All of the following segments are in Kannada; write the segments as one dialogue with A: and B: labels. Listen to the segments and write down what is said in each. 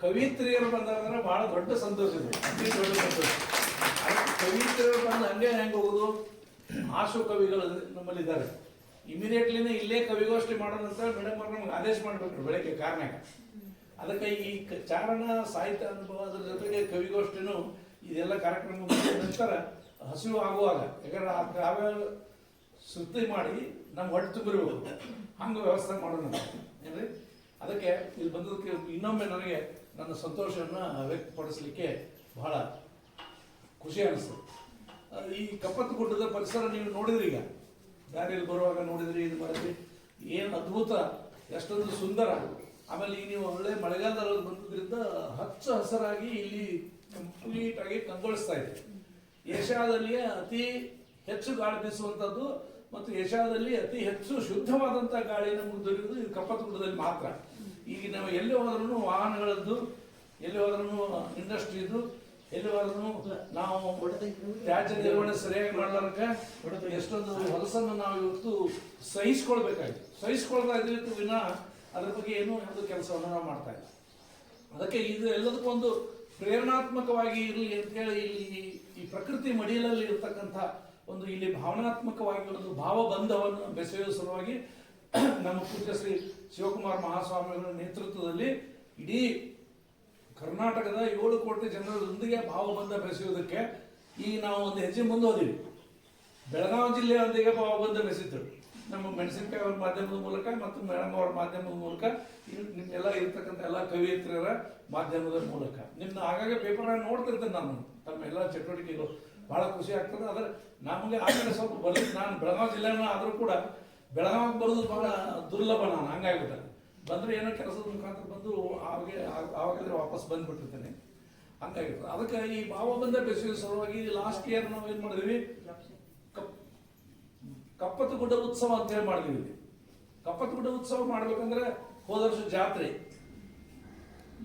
A: ಕವಿತ್ರಿಯರು ಬಂದಾರಂದ್ರೆ ಬಹಳ ದೊಡ್ಡ ಸಂತೋಷ ಇದೆ. ಅತಿ ದೊಡ್ಡ ಸಂತೋಷ. ಕವಿತ್ರಿಯರು ಬಂದು ಹಂಗೆ ಹೆಂಗೆ ಹೋಗುದು? ಆಶು ಕವಿಗಳು ನಮ್ಮಲ್ಲಿ ಇದ್ದಾರೆ ಇಮಿಡಿಯೇಟ್ಲಿನೇ ಇಲ್ಲೇ ಕವಿಗೋಷ್ಠಿ ಮಾಡೋಣ ಅಂತ ಮೇಡಮ್ ಅವ್ರು ನಮ್ಗೆ ಆದೇಶ ಮಾಡ್ಬೇಕು ಬೆಳಗ್ಗೆ ಕಾರಣ ಅದಕ್ಕೆ ಈ ಚಾರಣ, ಸಾಹಿತ್ಯ ಅನುಭವ ಜೊತೆಗೆ ಕವಿಗೋಷ್ಠಿನೂ ಇದೆಲ್ಲ ಕಾರ್ಯಕ್ರಮ ನಂತರ ಹಸಿವು ಆಗುವಾಗ, ಯಾಕಂದ್ರೆ ಆ ಕಾವ್ಯ ಸುದ್ದಿ ಮಾಡಿ ನಮ್ಮ ಹೊಟ್ಟೆ ತುಂಬಿರ್ಬೋದು. ಹಂಗೆ ವ್ಯವಸ್ಥೆ ಮಾಡೋಣ ಏನ್ರಿ? ಅದಕ್ಕೆ ಇಲ್ಲಿ ಬಂದದಕ್ಕೆ ಇನ್ನೊಮ್ಮೆ ನನಗೆ ನನ್ನ ಸಂತೋಷವನ್ನು ವ್ಯಕ್ತಪಡಿಸಲಿಕ್ಕೆ ಬಹಳ ಖುಷಿ ಅನಿಸ್ತು ಈ ಕಪ್ಪತ್ತು ಗುಡ್ಡದ ಪರಿಸರ ನೀವು ನೋಡಿದ್ರಿ ಈಗ? ದಾರಿಯಲ್ಲಿ ಬರುವಾಗ ನೋಡಿದ್ರಿ, ಇದು ಮಾಡಿದ್ರಿ. ಏನು ಅದ್ಭುತ, ಎಷ್ಟೊಂದು ಸುಂದರ. ಆಮೇಲೆ ಈಗ ನೀವು ಒಳ್ಳೆ ಮಳೆಗಾಲದಲ್ಲಿ ಬಂದಿದ್ದರಿಂದ ಹಚ್ಚ ಹಸರಾಗಿ ಇಲ್ಲಿ ಕಂಪ್ಲೀಟ್ ಆಗಿ ಕಂಗೊಳಿಸ್ತಾ ಇದೆ. ಏಷ್ಯಾದಲ್ಲಿಯೇ ಅತಿ ಹೆಚ್ಚು ಗಾಳಿ ಬೀಸುವಂಥದ್ದು ಮತ್ತು ಏಷ್ಯಾದಲ್ಲಿ ಅತಿ ಹೆಚ್ಚು ಶುದ್ಧವಾದಂಥ ಗಾಳಿ ನಮಗೆ ದೊರೆಯುವುದು ಇದು ಮಾತ್ರ. ಈಗ ನಾವು ಎಲ್ಲಿ ಹೋದ್ರೂ ವಾಹನಗಳದ್ದು, ಎಲ್ಲಿ ಹೋದ್ರೂ ಇಂಡಸ್ಟ್ರಿದು, ಎಲ್ಲಿ ಹೋದ್ರೂ ನಾವು ತ್ಯಾಜ್ಯ ನಿರ್ವಹಣೆ ಸರಿಯಾಗಿ ಮಾಡ್ಲಾರಕ್ಕೆ ಎಷ್ಟೊಂದು ಹೊಲಸನ್ನು ನಾವು ಇವತ್ತು ಸಹಿಸ್ಕೊಳ್ಬೇಕಾಯ್ತು. ಸಹಿಸ್ಕೊಳ್ತಾ ಇದ್ದು ವಿನ ಅದ್ರ ಬಗ್ಗೆ ಏನೂ ಒಂದು ಕೆಲಸವನ್ನು ನಾವು ಮಾಡ್ತಾ ಇಲ್ಲ. ಅದಕ್ಕೆ ಇದು ಎಲ್ಲದಕ್ಕೂ ಒಂದು ಪ್ರೇರಣಾತ್ಮಕವಾಗಿ ಇರಲಿ ಅಂತೇಳಿ ಇಲ್ಲಿ ಈ ಪ್ರಕೃತಿ ಮಡಿಲಲ್ಲಿ ಇರ್ತಕ್ಕಂಥ ಒಂದು ಇಲ್ಲಿ ಭಾವನಾತ್ಮಕವಾಗಿ ಒಂದು ಭಾವಬಂಧವನ್ನು ಬೆಸೆಯುವ ಸಲುವಾಗಿ ನಮ್ಮ ಪೂಜ್ಯ ಶ್ರೀ ಶಿವಕುಮಾರ್ ಮಹಾಸ್ವಾಮಿಗಳ ನೇತೃತ್ವದಲ್ಲಿ ಇಡೀ ಕರ್ನಾಟಕದ ಏಳು ಕೋಟಿ ಜನರೊಂದಿಗೆ ಭಾವಬಂಧ ಬೆಸೆಯುವುದಕ್ಕೆ ಈ ನಾವು ಒಂದು ಹೆಜ್ಜೆ ಮುಂದೆ ಬೆಳಗಾವಿ ಜಿಲ್ಲೆಯೊಂದಿಗೆ ಭಾವಬಂಧ ಬೆಸೆದ್ರು ನಮ್ಮ ಮೆಣಸಿನಕಾಯಿ ಅವ್ರ ಮಾಧ್ಯಮದ ಮೂಲಕ ಮತ್ತು ಮೇಡಮ್ ಅವರ ಮಾಧ್ಯಮದ ಮೂಲಕ ನಿಮ್ಮೆಲ್ಲ ಇರ್ತಕ್ಕಂಥ ಎಲ್ಲ ಕವಿಯತ್ರಿಯರ ಮಾಧ್ಯಮದ ಮೂಲಕ. ನಿಮ್ಮ ಆಗಾಗ ಪೇಪರ್ ನೋಡ್ತಿರ್ತೇನೆ ನಾನು, ತಮ್ಮ ಎಲ್ಲ ಚಟುವಟಿಕೆಗಳು. ಬಹಳ ಖುಷಿ ಆಗ್ತದೆ. ಆದ್ರೆ ನಮಗೆ ಆಮೇಲೆ ಸ್ವಲ್ಪ ಬರಲಿ ನಾನು ಬೆಳಗಾವಿ ಜಿಲ್ಲೆನ ಆದರೂ ಕೂಡ ಬೆಳಗಾವಿಗೆ ಬರೋದು ಬಹಳ ದುರ್ಲಭ ನಾನು, ಹಂಗಾಗ್ಬಿಟ್ಟೆ. ಬಂದರೆ ಏನೋ ಕೆಲಸದ ಮುಖಾಂತರ ಬಂದು ಆವಾಗ ಆವಾಗಲೇ ವಾಪಸ್ ಬಂದ್ಬಿಟ್ಟಿರ್ತೇನೆ. ಹಂಗಾಗಿರ್ತದೆ ಅದಕ್ಕೆ ಈ ಭಾವ ಬಂದ ಬೇಸಿಗೆ ಸಲುವಾಗಿ ಲಾಸ್ಟ್ ಇಯರ್ ನಾವು ಏನು ಮಾಡಿದ್ವಿ? ಕಪ್, ಕಪ್ಪತ್ತು ಗುಡ್ಡ ಉತ್ಸವ ಅಂತೇಳಿ ಮಾಡಿದ್ವಿ. ಕಪ್ಪತ್ತು ಗುಡ್ಡ ಉತ್ಸವ ಮಾಡ್ಬೇಕಂದ್ರೆ ಹೋದ ವರ್ಷ ಜಾತ್ರೆ.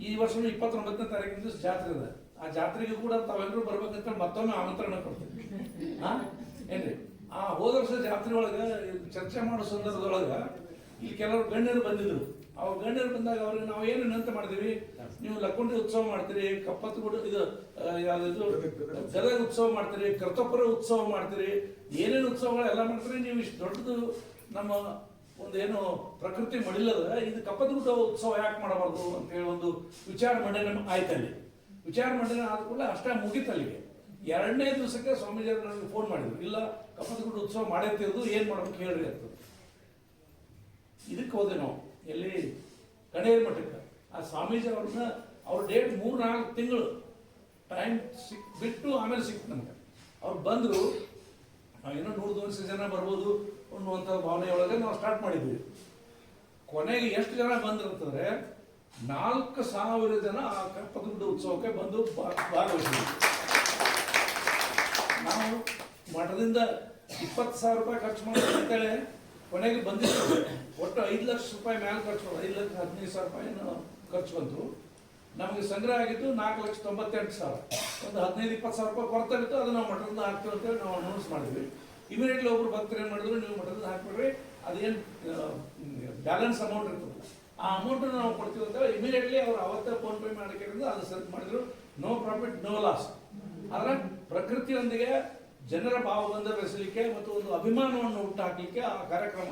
A: ಈ ವರ್ಷ ಇಪ್ಪತ್ತೊಂಬತ್ತನೇ ತಾರೀಕಿನ ದಿವಸ ಜಾತ್ರೆ ಇದೆ. ಆ ಜಾತ್ರೆಗೆ ಕೂಡ ತಾವೆಲ್ಲರೂ ಬರ್ಬೇಕಂತ ಮತ್ತೊಮ್ಮೆ ಆಮಂತ್ರಣ ಕೊಡ್ತೀವಿ. ಹಾ ಏನ್ರಿ? ಆ ಹೋದ ವರ್ಷ ಜಾತ್ರೆ ಒಳಗ ಚರ್ಚೆ ಮಾಡೋ ಸಂದರ್ಭದೊಳಗ ಇಲ್ಲಿ ಕೆಲವರು ಗಣ್ಯರು ಬಂದಿದ್ರು. ಅವ ಗಣ್ಯರು ಬಂದಾಗ ಅವ್ರಿಗೆ ನಾವು ಏನು ವಿನಂತಿ ಮಾಡಿದೀವಿ ನೀವು ಲಕ್ಕುಂಡಿ ಉತ್ಸವ ಮಾಡ್ತೀರಿ, ಕಪ್ಪತ್ತು ಗುಡ್ಡ ಇದು ಯಾವ್ದು ಗದಗ ಉತ್ಸವ ಮಾಡ್ತೀರಿ, ಕರ್ತಪುರ ಉತ್ಸವ ಮಾಡ್ತೀರಿ, ಏನೇನು ಉತ್ಸವಗಳು ಎಲ್ಲ ಮಾಡ್ತೀರಿ? ನೀವು ಇಷ್ಟು ದೊಡ್ಡದು ನಮ್ಮ ಒಂದು ಏನು ಪ್ರಕೃತಿ ಮಡಿಲದ ಇದು ಕಪ್ಪದಗುಡ್ಡ ಉತ್ಸವ ಯಾಕೆ ಮಾಡಬಾರ್ದು ಅಂತ ಹೇಳಿ ಒಂದು ವಿಚಾರ ಮಂಡನೆ ಆಯ್ತಲ್ಲಿ. ವಿಚಾರ ಮಂಡನೆ ಆದ ಕೂಡಲೇ ಅಷ್ಟೇ ಮುಗೀತು ಅಲ್ಲಿಗೆ ಎರಡನೇ ದಿವಸಕ್ಕೆ ಸ್ವಾಮೀಜಿ ಅವರು ನನಗೆ ಫೋನ್ ಮಾಡಿದ್ರು. ಇಲ್ಲ ಕಪ್ಪದಗುಡ್ಡ ಉತ್ಸವ ಮಾಡೈತಿರೋದು ಏನು ಮಾಡ್ಬೇಕು ಹೇಳ್ರಿ ಅಂತ. ಇದಕ್ಕೆ ಹೋದೆ ನಾವು, ಎಲ್ಲಿ ಕಣೇರ್ ಮಠಕ್ಕೆ. ಆ ಸ್ವಾಮೀಜಿ ಅವ್ರನ್ನ ಅವ್ರ ಡೇಟ್ ಮೂರು ನಾಲ್ಕು ತಿಂಗಳು ಟೈಮ್ ಸಿಕ್, ಬಿಟ್ಟು ಆಮೇಲೆ ಸಿಕ್ತು ನಮ್ಗೆ. ಅವ್ರು ಬಂದರು ಏನೋ ನೂರು ದೋನ್ಸು ಜನ ಬರ್ಬೋದು ಅನ್ನುವಂಥ ಭಾವನೆ ಒಳಗೆ ನಾವು ಸ್ಟಾರ್ಟ್ ಮಾಡಿದ್ವಿ. ಕೊನೆಗೆ ಎಷ್ಟು ಜನ ಬಂದ್ರು ಅಂತಂದ್ರೆ ನಾಲ್ಕು ಸಾವಿರ ಜನ ಆ ಕಪ್ಪಗುಡ್ಡ ಉತ್ಸವಕ್ಕೆ ಬಂದು ಭಾಗವಹಿಸಿದ್ರು. ನಾವು ಮಠದಿಂದ ಇಪ್ಪತ್ತು ಸಾವಿರ ರೂಪಾಯಿ ಖರ್ಚು ಮಾಡೋದು ಅಂತೇಳಿ ಕೊನೆಗೆ ಬಂದಿದ್ದೇವೆ ಒಟ್ಟು ಐದು ಲಕ್ಷ ರೂಪಾಯಿ ಮೇಲೆ ಖರ್ಚು ಮಾಡೋದು ಐದು ಲಕ್ಷ ಹದಿನೈದು ಸಾವಿರ ರೂಪಾಯಿ ಖರ್ಚು ಬಂತು. ನಮಗೆ ಸಂಗ್ರಹ ಆಗಿದ್ದು ನಾಲ್ಕು ಲಕ್ಷ ತೊಂಬತ್ತೆಂಟು ಸಾವಿರ. ಒಂದು ಹದಿನೈದು ಇಪ್ಪತ್ತು ಸಾವಿರ ರೂಪಾಯಿ ಕೊರತೆ ಇತ್ತು ಅದು ನಾವು ಮಠದಿಂದ ಹಾಕ್ತೀವಿ ಅಂತೇಳಿ ನಾವು ಅನೌನ್ಸ್ ಮಾಡಿದ್ವಿ. ಇಮಿಡಿಯೇಟ್ಲಿ ಒಬ್ರು ಭಕ್ತರು ಏನು ಮಾಡಿದ್ರು, ನೀವು ಮಠದಿಂದ ಹಾಕ್ಬಿಡ್ರಿ. ಅದೇನು ಬ್ಯಾಲೆನ್ಸ್ ಅಮೌಂಟ್ ಇರ್ತದೆ. ಆ ಅಮೌಂಟ್ ನಾವು ಕೊಡ್ತೀವಿ ಅಂತ ಇಮಿಡಿಯೇಟ್ಲಿ ಅವ್ರು ಅವತ್ತೇ ಫೋನ್ ಪೇ ಮಾಡಿಕೊಂಡು ಅದು ಸರ್ಚ್ ಮಾಡಿದ್ರು. ನೋ ಪ್ರಾಫಿಟ್ ನೋ ಲಾಸ್ ಆದ್ರೆ ಪ್ರಕೃತಿಯೊಂದಿಗೆ ಜನರ ಭಾವಬಂಧ ಬೆಳೆಸಲಿಕ್ಕೆ ಮತ್ತು ಒಂದು ಅಭಿಮಾನವನ್ನು ಹುಟ್ಟಾಕಲಿಕ್ಕೆ ಆ ಕಾರ್ಯಕ್ರಮ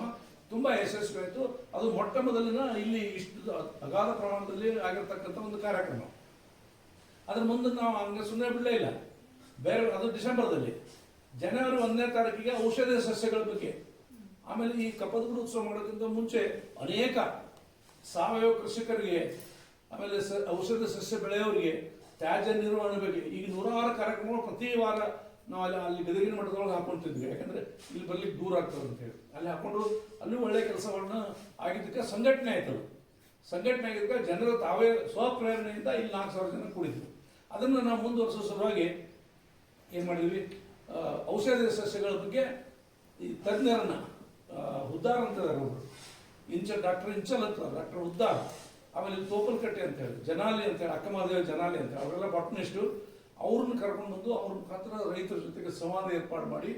A: ತುಂಬಾ ಯಶಸ್ವಿ ಆಯಿತು ಅದು ಮೊಟ್ಟ ಮೊದಲಿನ ಇಲ್ಲಿ ಇಷ್ಟು ಅಗಾಧ ಪ್ರಮಾಣದಲ್ಲಿ ಆಗಿರ್ತಕ್ಕಂಥ ಒಂದು ಕಾರ್ಯಕ್ರಮ. ಅದ್ರ ಮುಂದೆ ನಾವು ಹಂಗೆ ಸುಮ್ಮನೆ ಬಿಡಲೇ ಇಲ್ಲ. ಬೇರೆ ಅದು ಡಿಸೆಂಬರ್ದಲ್ಲಿ. ಜನವರಿ ಒಂದನೇ ತಾರೀಕಿಗೆ ಔಷಧೀಯ ಸಸ್ಯಗಳ ಬಗ್ಗೆ. ಆಮೇಲೆ ಈ ಕಪ್ಪದಗುಡು ಉತ್ಸವ ಮಾಡೋಕ್ಕಿಂತ ಮುಂಚೆ ಅನೇಕ ಸಾವಯವ ಕೃಷಿಕರಿಗೆ, ಆಮೇಲೆ ಔಷಧ ಸಸ್ಯ ಬೆಳೆಯವರಿಗೆ ತ್ಯಾಜ್ಯ ನಿರ್ವಹಣೆ ಬಗ್ಗೆ ಈಗ ನೂರಾರು ಕಾರ್ಯಕ್ರಮಗಳು ಪ್ರತಿ ವಾರ ನಾವು ಅಲ್ಲಿ ಅಲ್ಲಿ ಗದಗಿನ ಮಠದೊಳಗೆ ಹಾಕೊಂತಿದ್ವಿ ಯಾಕಂದ್ರೆ ಇಲ್ಲಿ ಬರ್ಲಿಕ್ಕೆ ದೂರ ಆಗ್ತದೆ ಅಂತ ಹೇಳಿ. ಅಲ್ಲಿ ಹಾಕೊಂಡು ಅಲ್ಲಿ ಒಳ್ಳೆ ಕೆಲಸಗಳನ್ನ ಆಗಿದ್ದಕ್ಕೆ ಸಂಘಟನೆ ಆಯ್ತು. ಸಂಘಟನೆ ಆಗಿದ್ದಕ್ಕೆ ಜನರು ತಾವೇ ಸ್ವಪ್ರೇರಣೆಯಿಂದ ಇಲ್ಲಿ ನಾಲ್ಕು ಸಾವಿರ ಜನ ಕೂಡಿದ್ವಿ ಅದನ್ನು ನಾವು ಮುಂದುವರಿಸೋ ಸಲುವಾಗಿ ಏನು ಮಾಡಿದ್ವಿ? ಔಷಧ ಸಸ್ಯಗಳ ಬಗ್ಗೆ ಈ ತಜ್ಞರನ್ನ ಉದ್ದಾರ ಒಬ್ರು ಇಂಚ ಡಾಕ್ಟರ್ ಇಂಚಲ್ ಅಂತ ಡಾಕ್ಟರ್ ಉದ್ದಾರ ಆಮೇಲೆ ತೋಪಲ್ಕಟ್ಟೆ ಅಂತ ಹೇಳಿ, ಜನಾಲಿ ಅಂತ ಹೇಳಿ, ಅಕ್ಕಮಹಾದೇವ ಜನಾಲಿ ಅಂತ ಅವರೆಲ್ಲ ಬಾಟ್ನಿಸ್ಟು. ಅವ್ರನ್ನ ಕರ್ಕೊಂಡು ಬಂದು ಅವ್ರ ಮುಖಾಂತರ ರೈತರ ಜೊತೆಗೆ ಸಂವಾದ ಏರ್ಪಾಡು ಮಾಡಿ,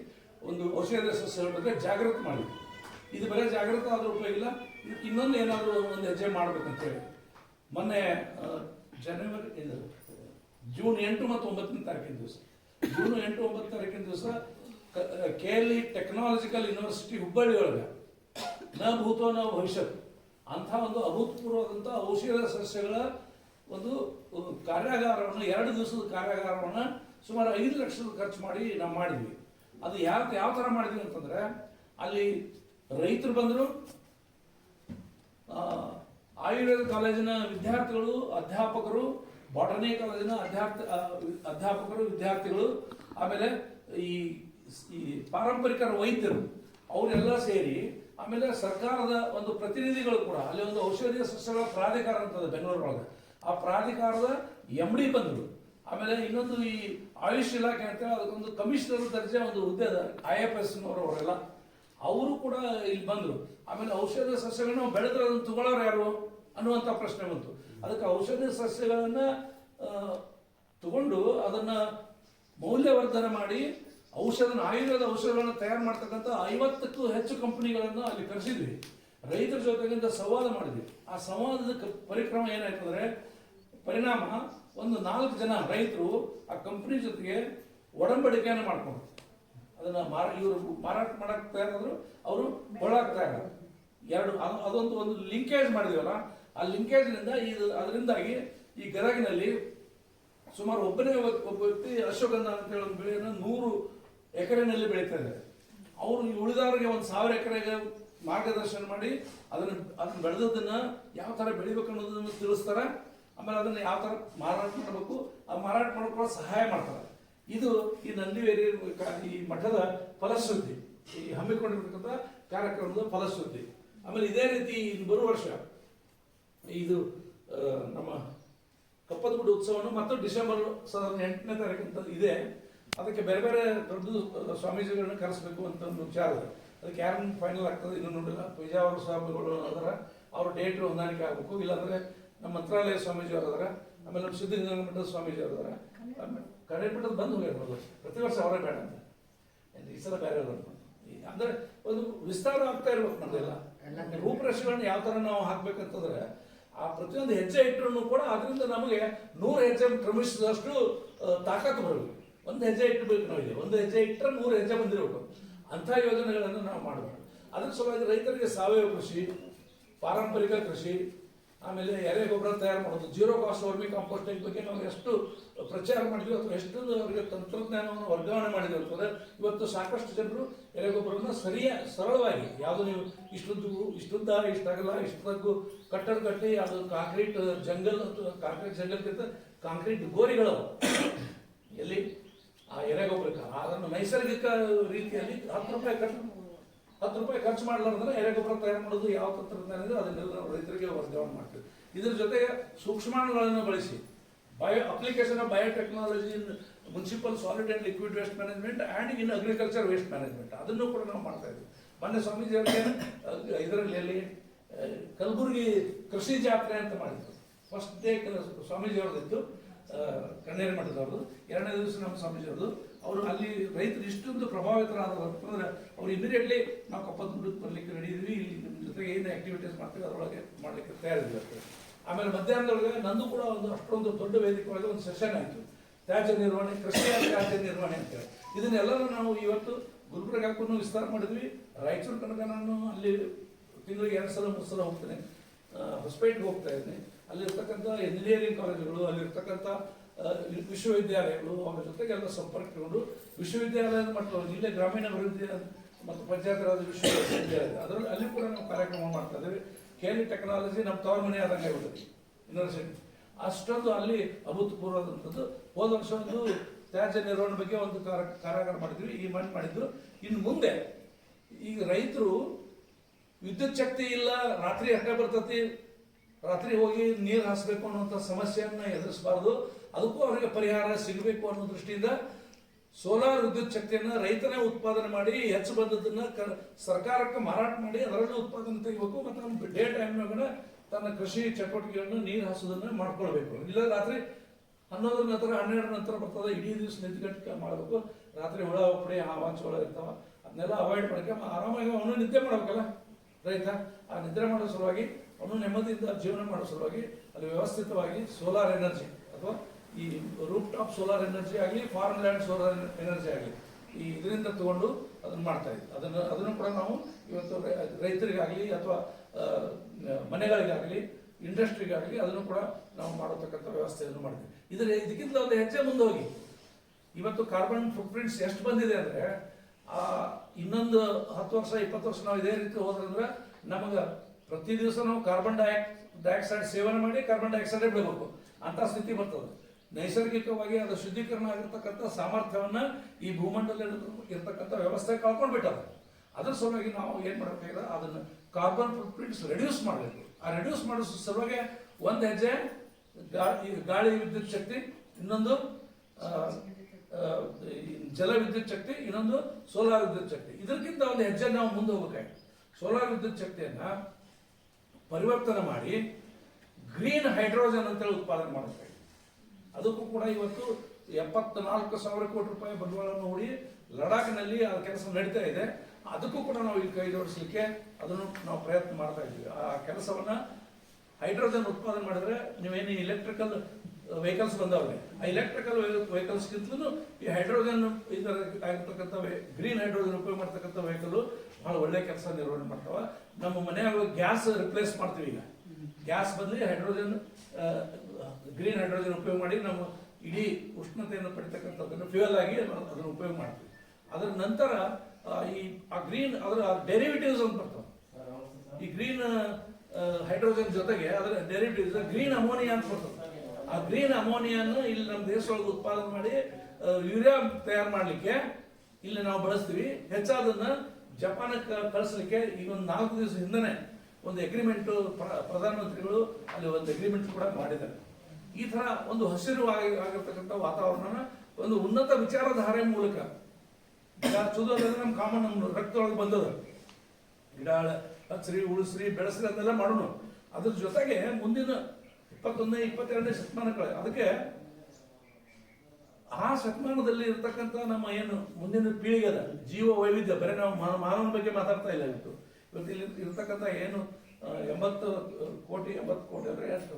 A: ಒಂದು ಔಷಧ ಸಸ್ಯಗಳ ಬಗ್ಗೆ ಜಾಗೃತಿ ಮಾಡಿ. ಇದು ಬರೀ ಜಾಗೃತ ಆದ್ರೂ ಉಪಯೋಗ ಇಲ್ಲ, ಇದಕ್ಕೆ ಇನ್ನೊಂದು ಏನಾದರೂ ಒಂದು ಹೆಜ್ಜೆ ಮಾಡ್ಬೇಕಂತ ಹೇಳಿ. ಮೊನ್ನೆ ಜನವರಿ, ಇದು, ಜೂನ್ ಎಂಟು ಮತ್ತು ಒಂಬತ್ತನೇ ತಾರೀಕಿನ ದಿವಸ. ಜೂನ್ ಎಂಟು ಒಂಬತ್ತು ತಾರೀಕಿನ ದಿವಸ, K L E technological university Hubballi ಒಳಗೆ ನ ಭೂತೋ ನ ಭವಿಷ್ಯತ್ ಅಂಥ ಒಂದು ಅಭೂತಪೂರ್ವದಂಥ ಔಷಧ ಸಸ್ಯಗಳ ಒಂದು ಕಾರ್ಯಾಗಾರವನ್ನು, ಎರಡು ದಿವಸದ ಕಾರ್ಯಾಗಾರವನ್ನು ಸುಮಾರು ಐದು ಲಕ್ಷದ ಖರ್ಚು ಮಾಡಿ ನಾವು ಮಾಡಿದ್ವಿ. ಅದು ಯಾವ ಯಾವ ಥರ ಮಾಡಿದ್ವಿ ಅಂತಂದ್ರೆ, ಅಲ್ಲಿ ರೈತರು ಬಂದರು ಆಯುರ್ವೇದ ಕಾಲೇಜಿನ ವಿದ್ಯಾರ್ಥಿಗಳು, ಅಧ್ಯಾಪಕರು ಬಾಟನಿ ಕಾಲೇಜಿನ ಅಧ್ಯಾಪ್ ಅಧ್ಯಾಪಕರು, ವಿದ್ಯಾರ್ಥಿಗಳು, ಆಮೇಲೆ ಈ ಈ ಪಾರಂಪರಿಕ ವೈದ್ಯರು, ಅವರೆಲ್ಲ ಸೇರಿ ಆಮೇಲೆ ಸರ್ಕಾರದ ಒಂದು ಪ್ರತಿನಿಧಿಗಳು ಕೂಡ, ಅಲ್ಲಿ ಒಂದು ಔಷಧೀಯ ಸಸ್ಯಗಳ ಪ್ರಾಧಿಕಾರ ಅಂತದೆ ಬೆಂಗಳೂರೊಳಗೆ. ಆ ಪ್ರಾಧಿಕಾರದ ಎಂ ಡಿ ಬಂದರು. ಆಮೇಲೆ ಇನ್ನೊಂದು ಈ ಆಯುಷ್ ಇಲಾಖೆ ಅಂತ ಅದಕ್ಕೊಂದು ಕಮಿಷನರ್ ದರ್ಜೆ ಒಂದು ಹುದ್ದೆ ಅದ ಐ ಎಫ್ ಎಸ್ ಅವರೆಲ್ಲ ಅವರು ಕೂಡ ಇಲ್ಲಿ ಬಂದರು. ಆಮೇಲೆ ಔಷಧೀಯ ಸಸ್ಯಗಳನ್ನ ಬೆಳೆದ್ರೆ ಅದನ್ನು ತಗೊಳ್ಳೋರು ಯಾರು ಅನ್ನುವಂಥ ಪ್ರಶ್ನೆ ಬಂತು. ಅದಕ್ಕೆ ಔಷಧೀಯ ಸಸ್ಯಗಳನ್ನು ತಗೊಂಡು ಅದನ್ನು ಮೌಲ್ಯವರ್ಧನೆ ಮಾಡಿ ಔಷಧನ, ಆಯುರ್ವೇದ ಔಷಧಗಳನ್ನು ತಯಾರು ಮಾಡ್ತಕ್ಕಂಥ ಐವತ್ತಕ್ಕೂ ಹೆಚ್ಚು ಕಂಪನಿಗಳನ್ನು ಅಲ್ಲಿ ಕರೆಸಿದ್ವಿ. ರೈತರ ಜೊತೆಗಿಂತ ಸಂವಾದ ಮಾಡಿದ್ವಿ. ಆ ಸಂವಾದದ ಪರಿಕ್ರಮ ಏನಾಯ್ತು ಅಂದ್ರೆ ಪರಿಣಾಮ ಒಂದು ನಾಲ್ಕು ಜನ ರೈತರು ಆ ಕಂಪನಿ ಜೊತೆಗೆ ಒಡಂಬಡಿಕೆಯನ್ನು ಮಾಡ್ಕೊಂಡ್ರು. ಅದನ್ನ ಮಾರ, ಇವರು ಮಾರಾಟ ಮಾಡಕ್ ತಯಾರಾದ್ರು, ಅವರು ಕೊಳ್ಳಾಕ್ ತಯಾರ ಎರಡು, ಅದು, ಅದೊಂದು ಒಂದು ಲಿಂಕೇಜ್ ಮಾಡಿದೀವಲ್ಲ, ಆ ಲಿಂಕೇಜ್ನಿಂದ ಇದು, ಅದರಿಂದಾಗಿ ಈ ಗದಗಿನಲ್ಲಿ ಸುಮಾರು ಒಬ್ಬನೇ ಒಬ್ಬ ವ್ಯಕ್ತಿ ಅಶ್ವಗಂಧ ಅಂತ ಹೇಳೋ ಬೆಳೆಯನ್ನು ನೂರು ಎಕರೆನಲ್ಲಿ ಬೆಳೀತಾ ಇದ್ದಾರೆ. ಅವರು ಉಳಿದವರಿಗೆ ಒಂದು ಸಾವಿರ ಎಕರೆಗೆ ಮಾರ್ಗದರ್ಶನ ಮಾಡಿ ಅದನ್ನ ಅದನ್ನ ಬೆಳೆದದನ್ನ ಯಾವ ತರ ಬೆಳಿಬೇಕು ಅನ್ನೋದನ್ನು ತಿಳಿಸ್ತಾರೆ. ಆಮೇಲೆ ಅದನ್ನ ಯಾವ ತರ ಮಾರಾಟ ಮಾಡಬೇಕು, ಆ ಮಾರಾಟ ಮಾಡ್ಕೊಳ್ಳೋ ಸಹಾಯ ಮಾಡ್ತಾರೆ. ಇದು ಈ ನಂದಿವೇರಿ ಈ ಮಠದ ಫಲಶ್ರುತಿ, ಈ ಹಮ್ಮಿಕೊಂಡಿರ್ತಕ್ಕಂಥ ಕಾರ್ಯಕ್ರಮದ ಫಲಶ್ರುತಿ. ಆಮೇಲೆ ಇದೇ ರೀತಿ ಬರುವ ವರ್ಷ ಇದು ನಮ್ಮ ಕಪ್ಪದಗುಡ್ಡ ಉತ್ಸವವನ್ನು ಮತ್ತು ಡಿಸೆಂಬರ್ ಸಾವಿರದ ಎಂಟನೇ ತಾರೀಕು ಇದೆ. ಅದಕ್ಕೆ ಬೇರೆ ಬೇರೆ ದೊಡ್ಡ ಸ್ವಾಮೀಜಿಗಳನ್ನ ಕರೆಸಬೇಕು ಅಂತ ಒಂದು ವಿಚಾರ ಇದೆ. ಅದಕ್ಕೆ ಯಾರನ್ನು ಫೈನಲ್ ಆಗ್ತದೆ ಇನ್ನೂ ನೋಡಿಲ್ಲ. ಪೇಜಾವರ ಸ್ವಾಮಿಗಳು ಅದರ ಅವ್ರ ಡೇಟ್ ಹೊಂದಾಣಿಕೆ ಆಗಬೇಕು. ಇಲ್ಲಾಂದ್ರೆ ನಮ್ಮ ಮಂತ್ರಾಲಯ ಸ್ವಾಮೀಜಿ ಅವರು ಅದರ ಆಮೇಲೆ ನಮ್ಮ ಸಿದ್ಧಗಂಗಾ ಮಠದ ಸ್ವಾಮೀಜಿ ಅವರು ಅದರ. ಆಮೇಲೆ ಕಡೆ ಮಠದ ಬಂದು ಹೋಗಿರ್ಬೋದು ಪ್ರತಿ ವರ್ಷ ಅವರೇ ಬೇಡ ಅಂತ. ಈ ಸಲ ಬೇರೆ ಅಂದರೆ ಒಂದು ವಿಸ್ತಾರ ಆಗ್ತಾ ಇರ್ಬೇಕು ನಮ್ದೆಲ್ಲ. ರೂಪರೇಷೆಗಳನ್ನ ಯಾವ ತರ ನಾವು ಹಾಕ್ಬೇಕಂತಂದ್ರೆ ಆ ಪ್ರತಿಯೊಂದು ಹೆಜ್ಜೆ ಇಟ್ಟರು ಕೂಡ ಅದರಿಂದ ನಮಗೆ ನೂರು ಹೆಜ್ಜೆ ಕ್ರಮಿಸಿದಷ್ಟು ತಾಕತ್ತು ಬರಬೇಕು. ಒಂದು ಹೆಜ್ಜೆ ಇಟ್ಟಬೇಕು ನಾವಿದೆ ಒಂದು ಹೆಜ್ಜೆ ಇಟ್ಟರೆ ಮೂರು ಹೆಜ್ಜೆ ಬಂದಿರಬೇಕು. ಅಂಥ ಯೋಜನೆಗಳನ್ನು ನಾವು ಮಾಡಬೇಕು. ಅದ್ರ ಸಲುವಾಗಿ ರೈತರಿಗೆ ಸಾವಯವ ಕೃಷಿ, ಪಾರಂಪರಿಕ ಕೃಷಿ, ಆಮೇಲೆ ಎರೆ ಗೊಬ್ಬರ ತಯಾರು ಮಾಡೋದು, ಜೀರೋ ಕಾಸ್ಟ್ ವರ್ಮಿ ಕಾಂಪೋಸ್ಟಿಂಗ್ ಬಗ್ಗೆ ನಾವು ಎಷ್ಟು ಪ್ರಚಾರ ಮಾಡಿದ್ವಿ ಅಥವಾ ಎಷ್ಟು ಅವರಿಗೆ ತಂತ್ರಜ್ಞಾನವನ್ನು ವರ್ಗಾವಣೆ ಮಾಡಿದ್ವಿ ಅಂತಂದ್ರೆ ಇವತ್ತು ಸಾಕಷ್ಟು ಜನರು ಎರೆ ಗೊಬ್ಬರವನ್ನು ಸರಿಯ, ಸರಳವಾಗಿ, ಯಾವುದು ನೀವು ಇಷ್ಟೊಂದು ಇಷ್ಟುದ್ದ ಇಷ್ಟಾಗಲ್ಲ ಇಷ್ಟಕ್ಕೂ ಕಟ್ಟಡ ಕಟ್ಟಿ, ಅದು ಕಾಂಕ್ರೀಟ್ ಜಂಗಲ್, ಕಾಂಕ್ರೀಟ್ ಜಂಗಲ್ಗಿಂತ ಕಾಂಕ್ರೀಟ್ ಗೋರಿಗಳು ಎಲ್ಲಿ? ಆ ಎರೆ ಗೊಬ್ಬರಕ್ಕೆ ಅದನ್ನು ನೈಸರ್ಗಿಕ ರೀತಿಯಲ್ಲಿ ಹತ್ತು ರೂಪಾಯಿ ಖರ್ಚು ಹತ್ತು ರೂಪಾಯಿ ಖರ್ಚು ಮಾಡಲಾರ್ದ್ರೆ ಎರೆ ಗೊಬ್ಬರ ತಯಾರು ಮಾಡೋದು ಯಾವ ತಂತ್ರಜ್ಞಾನ ಇದೆ ಅದನ್ನೆಲ್ಲ ನಾವು ರೈತರಿಗೆ ವರ್ಗಾವಣೆ ಮಾಡ್ತೀವಿ. ಇದ್ರ ಜೊತೆಗೆ ಸೂಕ್ಷ್ಮಾಣುಗಳನ್ನು ಬಳಸಿ. Bio application of biotechnology in municipal solid and liquid waste management and in agriculture waste management ಅದನ್ನು ಕೂಡ ನಾವು ಮಾಡ್ತಾ ಇದ್ವಿ ಮೊನ್ನೆ ಸ್ವಾಮೀಜಿ ಅವರಿಗೆ ಇದರಲ್ಲಿ ಕಲಬುರಗಿ ಕೃಷಿ ಜಾತ್ರೆ ಅಂತ ಮಾಡಿದ್ರು. ಫಸ್ಟ್ ಡೇ ಸ್ವಾಮೀಜಿ ಅವ್ರದ್ದು ಕಣ್ಣೇರಿ ಮಠದವರು ಎರಡನೇ ದಿವಸ ನಮ್ಮ ಸ್ವಾಮೀಜಿಯವರು ಅವರು ಅಲ್ಲಿ ರೈತರು ಇಷ್ಟೊಂದು ಪ್ರಭಾವಿತರಾದರು ಅಂತಂದ್ರೆ ಅವ್ರು ಇಮಿಡಿಯೇಟ್ಲಿ ನಾವು ಕಪ್ಪದ ಗುಡ್ಡಕ್ಕೆ ಬರಲಿಕ್ಕೆ ರೆಡಿ ಇದೀವಿ. ಇಲ್ಲಿ ನಿಮ್ಮ ಜೊತೆಗೆ ಏನು ಆಕ್ಟಿವಿಟೀಸ್ ಮಾಡ್ತೀವಿ, ಅದರೊಳಗೆ ಮಾಡಲಿಕ್ಕೆ ತಯಾರಿದ್ದೀವಿ ಆಮೇಲೆ ಮಧ್ಯಾಹ್ನದೊಳಗೆ ನಂದು ಕೂಡ ಒಂದು ಅಷ್ಟೊಂದು ದೊಡ್ಡ ವೇದಿಕೆ ಒಂದು ಸೆಷನ್ ಆಯಿತು. ತ್ಯಾಜ್ಯ ನಿರ್ವಹಣೆ, ಕೃಷಿ ತ್ಯಾಜ್ಯ ನಿರ್ವಹಣೆ ಅಂತೇಳಿ ಇದನ್ನೆಲ್ಲರೂ ನಾವು ಇವತ್ತು ಗುಲ್ಬರ್ಗಾಕ್ಕೂ ವಿಸ್ತಾರ ಮಾಡಿದ್ವಿ. ರಾಯಚೂರು ತನಕ ನಾನು ಅಲ್ಲಿ ತಿಂಗಳಿಗೆ ಎರಡು ಸಲ, ಮೂರು ಸಲ ಹೋಗ್ತೇನೆ. ಹೊಸಪೇಟೆಗೆ ಹೋಗ್ತಾ ಇದ್ದೀನಿ. ಅಲ್ಲಿರ್ತಕ್ಕಂಥ ಇಂಜಿನಿಯರಿಂಗ್ ಕಾಲೇಜುಗಳು ಅಲ್ಲಿರ್ತಕ್ಕಂಥ ವಿಶ್ವವಿದ್ಯಾಲಯಗಳು, ಅವರ ಜೊತೆಗೆಲ್ಲ ಸಂಪರ್ಕ ಇಟ್ಕೊಂಡು ವಿಶ್ವವಿದ್ಯಾಲಯದ ಮಟ್ಟದಲ್ಲಿ ಇಲ್ಲೇ ಗ್ರಾಮೀಣ ಅಭಿವೃದ್ಧಿ ಮತ್ತು ಪಂಚಾಯತ್ ರಾಜ್ ವಿಶ್ವವಿದ್ಯಾಲಯ ಅದರಲ್ಲಿ ಅಲ್ಲಿ ಕೂಡ ನಾವು ಕಾರ್ಯಕ್ರಮ ಮಾಡ್ತಾ ಇದ್ದೇವೆ. ಕೇಳಿ ಟೆಕ್ನಾಲಜಿ ನಮ್ಮ ತವರ ಮನೆ ಆದಂಗೆ ಆಗಿಬಿಡುತ್ತೆ ಯೂನಿವರ್ಸಿಟಿ ಅಷ್ಟೊಂದು ಅಲ್ಲಿ ಅಭೂತಪೂರ್ವದಂಥದ್ದು ಹೋದ ವರ್ಷ ಒಂದು ತ್ಯಾಜ್ಯ ನಿರ್ವಹಣೆ ಬಗ್ಗೆ ಒಂದು ಕಾರ್ಯ- ಕಾರ್ಯಾಗಾರ ಮಾಡಿದ್ವಿ. ಈ ಮಣ್ಣು ಮಾಡಿದ್ರು. ಇನ್ನು ಮುಂದೆ ಈಗ ರೈತರು ವಿದ್ಯುತ್ ಶಕ್ತಿ ಇಲ್ಲ, ರಾತ್ರಿ ಅಡ್ಡ ಬರ್ತತಿ ರಾತ್ರಿ ಹೋಗಿ ನೀರು ಹಾಸಬೇಕು ಅನ್ನುವಂಥ ಸಮಸ್ಯೆಯನ್ನು ಎದುರಿಸಬಾರ್ದು. ಅದಕ್ಕೂ ಅವರಿಗೆ ಪರಿಹಾರ ಸಿಗಬೇಕು ಅನ್ನೋ ದೃಷ್ಟಿಯಿಂದ ಸೋಲಾರ್ ವಿದ್ಯುತ್ ಶಕ್ತಿಯನ್ನ ರೈತನೇ ಉತ್ಪಾದನೆ ಮಾಡಿ ಹೆಚ್ಚು ಬಂದದನ್ನ ಕ- ಸರ್ಕಾರಕ್ಕೆ ಮಾರಾಟ ಮಾಡಿ ಅದರಲ್ಲೂ ಉತ್ಪಾದನೆ ತೆಗಿಬೇಕು ಮತ್ತು ನಮ್ಮ ಡೇ ಟೈಮ್ನಾಗ ತನ್ನ ಕೃಷಿ ಚಟುವಟಿಕೆಗಳನ್ನು ನೀರು ಹಾಸೋದನ್ನು ಮಾಡ್ಕೊಳ್ಬೇಕು. ಇಲ್ಲ ರಾತ್ರಿ ಹನ್ನೊಂದರ ನಂತರ ಹನ್ನೆರಡು ನಂತರ ಬರ್ತದೆ, ಇಡೀ ದಿವಸ ನಿಂತ್ಕಟ್ಟ ಮಾಡಬೇಕು. ರಾತ್ರಿ ಹುಳ ಆ ಹಾವಾಂಶಗಳು ಇರ್ತಾವ. ಅದನ್ನೆಲ್ಲ ಅವಾಯ್ಡ್ ಮಾಡ್ಕೊಂಡು ಆರಾಮಾಗಿ ಅವನು ನಿದ್ದೆ ಮಾಡ್ಬೇಕಲ್ಲ ರೈತ. ಆ ನಿದ್ರೆ ಮಾಡೋ ಸಲುವಾಗಿ ಅವನು ನೆಮ್ಮದಿಯಿಂದ ಜೀವನ ಮಾಡೋ ಸಲುವಾಗಿ ಅಲ್ಲಿ ವ್ಯವಸ್ಥಿತವಾಗಿ ಸೋಲಾರ್ ಎನರ್ಜಿ ಅಥವಾ ಈ ರೂಪ್ ಟಾಪ್ ಸೋಲಾರ್ ಎನರ್ಜಿ ಆಗಲಿ ಫಾರ್ಮ್ ಲ್ಯಾಂಡ್ ಸೋಲಾರ್ ಎನರ್ಜಿ ಆಗಲಿ, ಈ ಇದರಿಂದ ತಗೊಂಡು ಅದನ್ನು ಮಾಡ್ತಾ ಇದ್ವಿ ಅದನ್ನು ಅದನ್ನು ಕೂಡ ನಾವು ಇವತ್ತು ರೈತರಿಗಾಗಲಿ ಅಥವಾ ಮನೆಗಳಿಗಾಗಲಿ ಇಂಡಸ್ಟ್ರಿಗಾಗಲಿ ಅದನ್ನು ಕೂಡ ನಾವು ಮಾಡತಕ್ಕಂಥ ವ್ಯವಸ್ಥೆಯನ್ನು ಮಾಡ್ತೀವಿ ಇದರ, ಇದಕ್ಕಿಂತ ಒಂದು ಹೆಜ್ಜೆ ಮುಂದೆ ಹೋಗಿ ಇವತ್ತು ಕಾರ್ಬನ್ ಫುಟ್ ಪ್ರಿಂಟ್ಸ್ ಎಷ್ಟು ಬಂದಿದೆ ಅಂದ್ರೆ, ಆ, ಇನ್ನೊಂದು ಹತ್ತು ವರ್ಷ, ಇಪ್ಪತ್ತು ವರ್ಷ ನಾವು ಇದೇ ರೀತಿ ಹೋದ್ರಂದ್ರೆ ನಮಗೆ ಪ್ರತಿ ದಿವಸ ನಾವು ಕಾರ್ಬನ್ ಡೈ ಡೈಆಕ್ಸೈಡ್ ಸೇವನೆ ಮಾಡಿ ಕಾರ್ಬನ್ ಡೈಆಕ್ಸೈಡ್ ಬಿಡಬೇಕು. ಅಂತ ಸ್ಥಿತಿ ಬರ್ತದೆ. ನೈಸರ್ಗಿಕವಾಗಿ ಅದು ಶುದ್ಧೀಕರಣ ಆಗಿರ್ತಕ್ಕಂಥ ಸಾಮರ್ಥ್ಯವನ್ನು ಈ ಭೂಮಂಡಲ ಇರತಕ್ಕಂಥ ವ್ಯವಸ್ಥೆ ಕಳ್ಕೊಂಡ್ಬಿಟ್ಟದ ಅದ್ರ ಸಲುವಾಗಿ ನಾವು ಏನು ಮಾಡಬೇಕಾಗಿದೆ ಅದನ್ನು ಕಾರ್ಬನ್ ಫುಟ್ ಪ್ರಿಂಟ್ಸ್ ರೆಡ್ಯೂಸ್ ಮಾಡಬೇಕು. ಆ ರೆಡ್ಯೂಸ್ ಮಾಡೋ ಸಲುವಾಗಿ ಒಂದು ಹೆಜ್ಜೆ ಗಾಳಿ ವಿದ್ಯುತ್ ಶಕ್ತಿ, ಇನ್ನೊಂದು ಜಲ ವಿದ್ಯುತ್ ಶಕ್ತಿ, ಇನ್ನೊಂದು ಸೋಲಾರ್ ವಿದ್ಯುತ್ ಶಕ್ತಿ. ಇದಕ್ಕಿಂತ ಒಂದು ಹೆಜ್ಜೆ ನಾವು ಮುಂದೆ ಹೋಗ್ಬೇಕಾಗಿ ಸೋಲಾರ್ ವಿದ್ಯುತ್ ಶಕ್ತಿಯನ್ನ ಪರಿವರ್ತನೆ ಮಾಡಿ ಗ್ರೀನ್ ಹೈಡ್ರೋಜನ್ ಅಂತೇಳಿ ಉತ್ಪಾದನೆ ಮಾಡುತ್ತೆ ಅದಕ್ಕೂ ಕೂಡ ಇವತ್ತು ಎಪ್ಪತ್ನಾಲ್ಕು ಸಾವಿರ ಕೋಟಿ ರೂಪಾಯಿ ಬಂಡವಾಳವನ್ನು ಹೂಡಿ ಲಡಾಖ್ನಲ್ಲಿ ಆ ಕೆಲಸ ನಡೀತಾ ಇದೆ. ಅದಕ್ಕೂ ಕೂಡ ನಾವು ಈ ಕೈ ಜೋಡಿಸ್ಲಿಕ್ಕೆ ಅದನ್ನು ನಾವು ಪ್ರಯತ್ನ ಮಾಡ್ತಾ ಇದ್ದೀವಿ. ಆ ಕೆಲಸವನ್ನ ಹೈಡ್ರೋಜನ್ ಉತ್ಪಾದನೆ ಮಾಡಿದ್ರೆ ನೀವೇನು ಎಲೆಕ್ಟ್ರಿಕಲ್ ವೆಹಿಕಲ್ಸ್ ಬಂದವ್ರೆ, ಆ ಇಲೆಕ್ಟ್ರಿಕಲ್ ವೆಹಿಕಲ್ಸ್ಗಿಂತಲೂ ಈ ಹೈಡ್ರೋಜನ್ ಇದರ ಆಗಿರ್ತಕ್ಕಂಥ ಗ್ರೀನ್ ಹೈಡ್ರೋಜನ್ ಉಪಯೋಗ ಮಾಡ್ತಕ್ಕಂಥ ವೆಹಿಕಲ್ ಬಹಳ ಒಳ್ಳೆ ಕೆಲಸ ನಿರ್ವಹಣೆ ಮಾಡ್ತಾವ. ನಮ್ಮ ಮನೆಯಾಗ ಗ್ಯಾಸ್ ರಿಪ್ಲೇಸ್ ಮಾಡ್ತೀವಿ ಈಗ. ಗ್ಯಾಸ್ ಬದಲಿ ಹೈಡ್ರೋಜನ್ ಗ್ರೀನ್ ಹೈಡ್ರೋಜನ್ ಉಪಯೋಗ ಮಾಡಿ ನಾವು ಇಡೀ ಉಷ್ಣತೆಯನ್ನು ಪಡಿತಕ್ಕಂಥದ್ದನ್ನು ಫ್ಯೂಯಲ್ ಆಗಿ ಅದನ್ನು ಉಪಯೋಗ ಮಾಡ್ತೀವಿ. ಅದರ ನಂತರ ಈ, ಆ ಗ್ರೀನ್ ಅದರ ಡೆರಿವೇಟಿವ್ಸ್ ಅಂತ ಬರ್ತವೆ. ಈ ಗ್ರೀನ್ ಹೈಡ್ರೋಜನ್ ಜೊತೆಗೆ ಅದರ ಡೆರಿವೇಟಿವ್ಸ್ ಗ್ರೀನ್ ಅಮೋನಿಯಾ ಅಂತ ಬರ್ತದೆ ಆ ಗ್ರೀನ್ ಅಮೋನಿಯಾನ ಇಲ್ಲಿ ನಮ್ಮ ದೇಶದೊಳಗೆ ಉತ್ಪಾದನೆ ಮಾಡಿ ಯೂರಿಯಾ ತಯಾರು ಮಾಡಲಿಕ್ಕೆ ಇಲ್ಲಿ ನಾವು ಬಳಸ್ತೀವಿ. ಹೆಚ್ಚಾದನ್ನ ಜಪಾನಕ್ಕೆ ಕಳಿಸ್ಲಿಕ್ಕೆ ಈಗ ಒಂದು ನಾಲ್ಕು ದಿವಸ ಹಿಂದೆ ಒಂದು ಅಗ್ರಿಮೆಂಟ್ ಪ್ರಧಾನಮಂತ್ರಿಗಳು ಅಲ್ಲಿ ಒಂದು ಅಗ್ರಿಮೆಂಟ್ ಕೂಡ ಮಾಡಿದ್ದಾರೆ. ಈ ಥರ ಒಂದು ಹಸಿರು ಆಗಿ- ಆಗಿರ್ತಕ್ಕಂಥ ವಾತಾವರಣನ ಒಂದು ಉನ್ನತ ವಿಚಾರಧಾರೆ ಮೂಲಕ ಗಿಡ ನಮ್ಮ ಕಾಮನ್ ನಮ್ಮ ರಕ್ತದೊಳಗೆ ಬಂದದ. ಗಿಡ ಹಚ್ಚ್ರಿ ಉಳಿಸ್ರಿ, ಬೆಳೆಸ್ರಿ ಅದನ್ನೆಲ್ಲ ಮಾಡೋಣ ಅದ್ರ ಜೊತೆಗೆ ಮುಂದಿನ ಇಪ್ಪತ್ತೊಂದನೇ, ಇಪ್ಪತ್ತೆರಡನೇ ಶತಮಾನಗಳ, ಅದಕ್ಕೆ ಆ ಶತಮಾನದಲ್ಲಿ ಇರತಕ್ಕಂಥ ನಮ್ಮ ಏನು ಮುಂದಿನ ಪೀಳಿಗೆ ಅದ ಜೀವ ವೈವಿಧ್ಯ ಬರೀ ನಾವು ಮಾನವನ ಬಗ್ಗೆ ಮಾತಾಡ್ತಾ ಇಲ್ಲ ಇವತ್ತು. ಇವತ್ತು ಇಲ್ಲಿ ಇರ್ತಕ್ಕಂಥ ಏನು ಎಂಬತ್ತು ಕೋಟಿ ಎಂಬತ್ತು ಕೋಟಿ ಅಂದ್ರೆ ಎಷ್ಟು?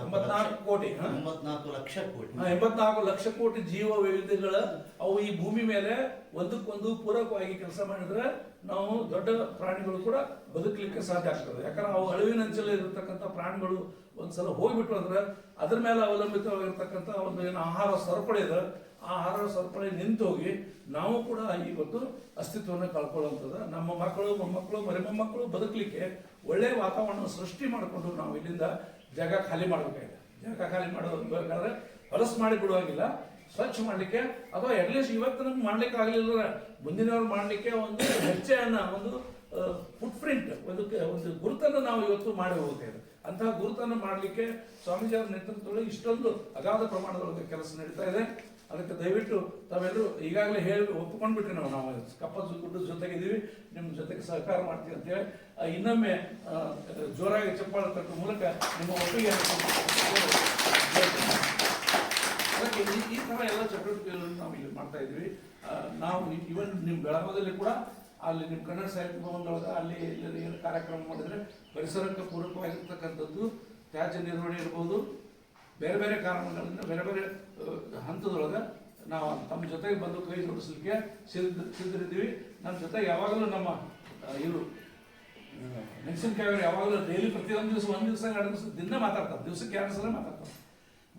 A: ಎಂಬತ್ನಾಲ್ಕು ಕೋಟಿ?
B: ಎಂಬತ್ನಾಲ್ಕು ಲಕ್ಷ ಕೋಟಿ.
A: ಎಂಬತ್ನಾಲ್ಕು ಲಕ್ಷ ಕೋಟಿ ಜೀವ ವೈವಿಧ್ಯಗಳ ಅವು ಈ ಭೂಮಿ ಮೇಲೆ ಒಂದಕ್ಕೊಂದು ಪೂರಕವಾಗಿ ಕೆಲಸ ಮಾಡಿದ್ರೆ ನಾವು ದೊಡ್ಡ ಪ್ರಾಣಿಗಳು ಕೂಡ ಬದುಕಲಿಕ್ಕೆ ಸಾಧ್ಯ ಆಗ್ತದೆ. ಯಾಕಂದ್ರೆ ಅವು ಅಳಿವಿನಂಚಲ್ಲಿ ಇರತಕ್ಕಂಥ ಪ್ರಾಣಿಗಳು ಒಂದ್ಸಲ ಹೋಗ್ಬಿಟ್ಟು ಅಂದ್ರೆ ಅದ್ರ ಮೇಲೆ ಅವಲಂಬಿತವಾಗಿರ್ತಕ್ಕಂಥ ಒಂದು ಏನು ಆಹಾರ ಸರಪಳಿ ಇದೆ. ಆ ಆಹಾರ ಸರಪಳಿ ನಿಂತು ಹೋಗಿ ನಾವು ಕೂಡ ಇವತ್ತು ಅಸ್ತಿತ್ವವನ್ನು ಕಳ್ಕೊಳ್ಳುವಂಥದ್ದು. ನಮ್ಮ ಮಕ್ಕಳು, ಮೊಮ್ಮಕ್ಕಳು ಮರಿ ಮೊಮ್ಮಕ್ಕಳು ಬದುಕಲಿಕ್ಕೆ ಒಳ್ಳೆಯ ವಾತಾವರಣ ಸೃಷ್ಟಿ ಮಾಡಿಕೊಂಡು ನಾವು ಇಲ್ಲಿಂದ ಜಾಗ ಖಾಲಿ ಮಾಡಬೇಕಾಗಿದೆ. ಜಾಗ ಖಾಲಿ ಮಾಡೋದು ಮಾಡಬೇಕಾದ್ರೆ ಹೊಲಸು ಮಾಡಿ ಬಿಡುವಾಗಿಲ್ಲ ಸ್ವಚ್ಛ ಮಾಡಲಿಕ್ಕೆ ಅಥವಾ ಅಟ್ಲೀಸ್ಟ್ ಇವತ್ತು ನಮ್ಗೆ ಮಾಡ್ಲಿಕ್ಕೆ ಆಗಲಿಲ್ಲ ಮುಂದಿನವ್ರು ಮಾಡಲಿಕ್ಕೆ ಒಂದು ಹೆಚ್ಚೆಯನ್ನ ಒಂದು ಫುಟ್ ಪ್ರಿಂಟ್ ಒಂದು ಒಂದು ಗುರುತನ್ನು ನಾವು ಇವತ್ತು ಮಾಡಿ ಹೋಗ್ತೇವೆ. ಅಂತಹ ಗುರುತನ್ನು ಮಾಡಲಿಕ್ಕೆ ಸ್ವಾಮೀಜಿ ಅವರ ನೇತೃತ್ವದಲ್ಲಿ ಇಷ್ಟೊಂದು ಅಗಾಧ ಪ್ರಮಾಣದೊಳಗೆ ಕೆಲಸ ನಡೀತಾ ಇದೆ. ಅದಕ್ಕೆ ದಯವಿಟ್ಟು ತಾವೆಲ್ಲರೂ ಈಗಾಗಲೇ ಹೇಳಿ ಒಪ್ಪಿಕೊಂಡ್ಬಿಟ್ರಿ ನಾವು ನಾವು ಕಪ್ಪ ಜೊತೆಗೆ ಇದೀವಿ. ನಿಮ್ಮ ಜೊತೆಗೆ ಸಹಕಾರ ಮಾಡ್ತೀವಿ ಅಂತೇಳಿ ಇನ್ನೊಮ್ಮೆ ಜೋರಾಗಿ ಚಪ್ಪಾಳೆ ತಟ್ಟುವ ಮೂಲಕ ನಿಮ್ಮ ಒಪ್ಪಿಗೆ ಅದಕ್ಕೆ ಈ- ಥರ ಎಲ್ಲ ಚಟುವಟಿಕೆಗಳನ್ನು ನಾವು ಇಲ್ಲಿ ಮಾಡ್ತಾ ಇದ್ವಿ ನಾವು ಇವನ್ ನಿಮ್ಮ ಬೆಳಗಾವದಲ್ಲಿ ಕೂಡ ಅಲ್ಲಿ ನಿಮ್ಮ ಕನ್ನಡ ಸಾಹಿತ್ಯ ಭವನದೊಳಗೆ ಅಲ್ಲಿ ಏನು ಕಾರ್ಯಕ್ರಮ ಮಾಡಿದ್ರೆ ಪರಿಸರಕ್ಕೆ ಪೂರಕವಾಗಿರ್ತಕ್ಕಂಥದ್ದು ತ್ಯಾಜ್ಯ ನಿರ್ವಹಣೆ ಇರ್ಬೋದು. ಬೇರೆ ಬೇರೆ ಕಾರಣಗಳಿಂದ ಬೇರೆ ಬೇರೆ ಹಂತದೊಳಗೆ ನಾವು ತಮ್ಮ ಜೊತೆಗೆ ಬಂದು ಕೈ ಜೋಡಿಸ್ಲಿಕ್ಕೆ ಸಿದ್ಧ ಸಿದ್ಧರಿದ್ದೀವಿ. ನಮ್ಮ ಜೊತೆಗೆ ಯಾವಾಗಲೂ ನಮ್ಮ ಇವರು ಮೆಣಸಿನ್ಕಾಯಿ ಅವರು ಯಾವಾಗಲೂ ಡೈಲಿ ಪ್ರತಿಯೊಂದು ದಿವಸ ಒಂದು ದಿವಸ, ಎರಡು ದಿವಸ ದಿನ ಮಾತಾಡ್ತಾರೆ. ದಿವಸಕ್ಕೆ ಎರಡು ಸಲ ಮಾತಾಡ್ತಾರೆ.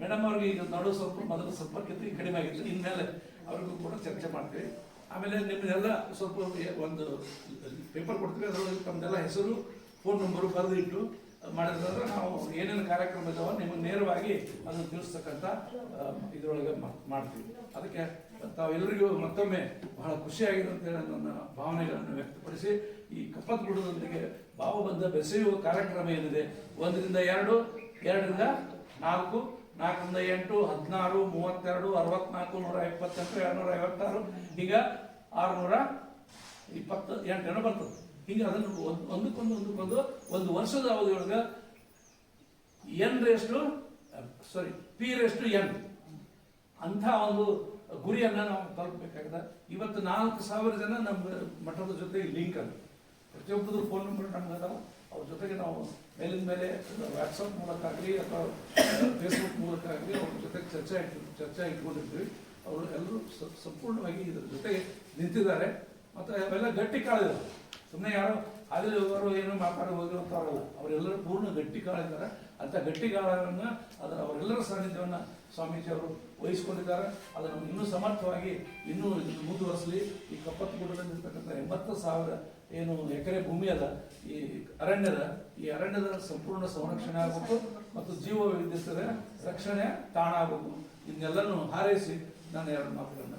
A: ಮೇಡಮ್ ಅವ್ರಿಗೆ ಈಗ ನಡು ಸ್ವಲ್ಪ ಮೊದಲು ಸ್ವಲ್ಪ ಕಡಿಮೆ ಆಗಿತ್ತು. ಇನ್ಮೇಲೆ ಅವ್ರಿಗೂ ಕೂಡ ಚರ್ಚೆ ಮಾಡ್ತೀವಿ. ಆಮೇಲೆ ನಿಮ್ಮದೆಲ್ಲ ಸ್ವಲ್ಪ ಒಂದು ಪೇಪರ್ ಕೊಡ್ತೀವಿ, ಅದರೊಳಗೆ ತಮ್ಮದೆಲ್ಲ ಹೆಸರು, ಫೋನ್ ನಂಬರು ಬರೆದು ಇಟ್ಟು ಮಾಡಿದ್ರೆ ನಾವು ಏನೇನು ಕಾರ್ಯಕ್ರಮ ಇದಾವೆ ನಿಮಗೆ ನೇರವಾಗಿ ಅದನ್ನು ತಿಳಿಸ್ತಕ್ಕಂಥ ಇದರೊಳಗೆ ಮಾಡ್ತೀವಿ. ಅದಕ್ಕೆ ತಾವೆಲ್ಲರಿಗೂ ಮತ್ತೊಮ್ಮೆ ಬಹಳ ಖುಷಿಯಾಗಿದೆ ಅಂತೇಳಿ ನನ್ನ ಭಾವನೆಗಳನ್ನು ವ್ಯಕ್ತಪಡಿಸಿ, ಈ ಕಪ್ಪತ್ ಗುಡದೊಂದಿಗೆ ಭಾವಬಂಧ ಬೆಸೆಯುವ ಕಾರ್ಯಕ್ರಮ ಏನಿದೆ? ಒಂದರಿಂದ ಎರಡು, ಎರಡರಿಂದ ನಾಲ್ಕು ನಾಲ್ಕರಿಂದ ಎಂಟು ಹದಿನಾರು, ಮೂವತ್ತೆರಡು, ಅರವತ್ನಾಲ್ಕು ನೂರ ಇಪ್ಪತ್ತೆಂಟು ಎರಡ್ನೂರ ಐವತ್ತಾರು ಈಗ ಆರುನೂರ ಇಪ್ಪತ್ತು ಜನ ಬರ್ತದೆ ಹೀಗೆ ಅದನ್ನು ಒಂದ್- ಒಂದಕ್ಕೊಂದು ಒಂದಕ್ಕೊಂದು, ಒಂದು ವರ್ಷದ ಅವಧಿಯೊಳಗೆ N raised to sorry P raised to N ಅಂಥ ಒಂದು ಗುರಿಯನ್ನ ನಾವು ತಲುಪಬೇಕಾಗಿದೆ. ಇವತ್ತು ನಾಲ್ಕು ಸಾವಿರ ಜನ ನಮ್ಮ ಮಠದ ಜೊತೆ ಲಿಂಕ್ ಅದ ಪ್ರತಿಯೊಬ್ಬರು ಫೋನ್ ನಂಬರ್ ನಮ್ಗೆ ಅದಾವ ಅವ್ರ ಜೊತೆಗೆ ನಾವು ಮೇಲಿನ ಮೇಲೆ ವಾಟ್ಸಪ್ ಮೂಲಕ ಆಗಲಿ ಅಥವಾ ಫೇಸ್ಬುಕ್ ಮೂಲಕ ಆಗಲಿ ಅವ್ರ ಜೊತೆಗೆ ಚರ್ಚೆ ಚರ್ಚೆ ಇಟ್ಕೊಂಡಿರ್ತೀವಿ. ಅವರು ಎಲ್ಲರೂ ಸಂಪೂರ್ಣವಾಗಿ ಇದ್ರ ಜೊತೆಗೆ ನಿಂತಿದ್ದಾರೆ. ಮತ್ತು ಅವೆಲ್ಲ ಗಟ್ಟಿ ಕಾಳಿದ್ದಾರೆ ಸುಮ್ಮನೆ ಯಾರೋ ಅಲ್ಲಿ ಅವರು ಏನು ಮಾತಾಡಿ ಹೋಗಿರುತ್ತಾರಲ್ಲ, ಅವರೆಲ್ಲರೂ ಪೂರ್ಣ ಗಟ್ಟಿ ಕಾಳಿದ್ದಾರೆ. ಅಂಥ ಗಟ್ಟಿ ಕಾಳನ್ನು ಅದರ ಅವರೆಲ್ಲರ ಸಾನ್ನಿಧ್ಯವನ್ನು ಸ್ವಾಮೀಜಿ ಅವರು ವಹಿಸ್ಕೊಂಡಿದ್ದಾರೆ. ಅದನ್ನು ಇನ್ನೂ ಸಮರ್ಥವಾಗಿ ಇನ್ನೂ ಮುಂದುವರೆಸಲಿ. ಈ ಕಪ್ಪತ್ತು ಗುಡ್ಡದಲ್ಲಿರ್ತಕ್ಕಂಥ ಎಂಬತ್ತು ಸಾವಿರ ಏನು ಎಕರೆ ಭೂಮಿ ಅದ, ಈ ಅರಣ್ಯದ ಈ ಅರಣ್ಯದ ಸಂಪೂರ್ಣ ಸಂರಕ್ಷಣೆ ಆಗಬೇಕು ಮತ್ತು ಜೀವ ವೈವಿಧ್ಯತೆಯ ರಕ್ಷಣೆ ತಾಣ ಆಗಬೇಕು. ಇದನ್ನೆಲ್ಲನೂ ಹಾರೈಸಿ ನಾನು ಎರಡು ಮಾತುಗಳನ್ನ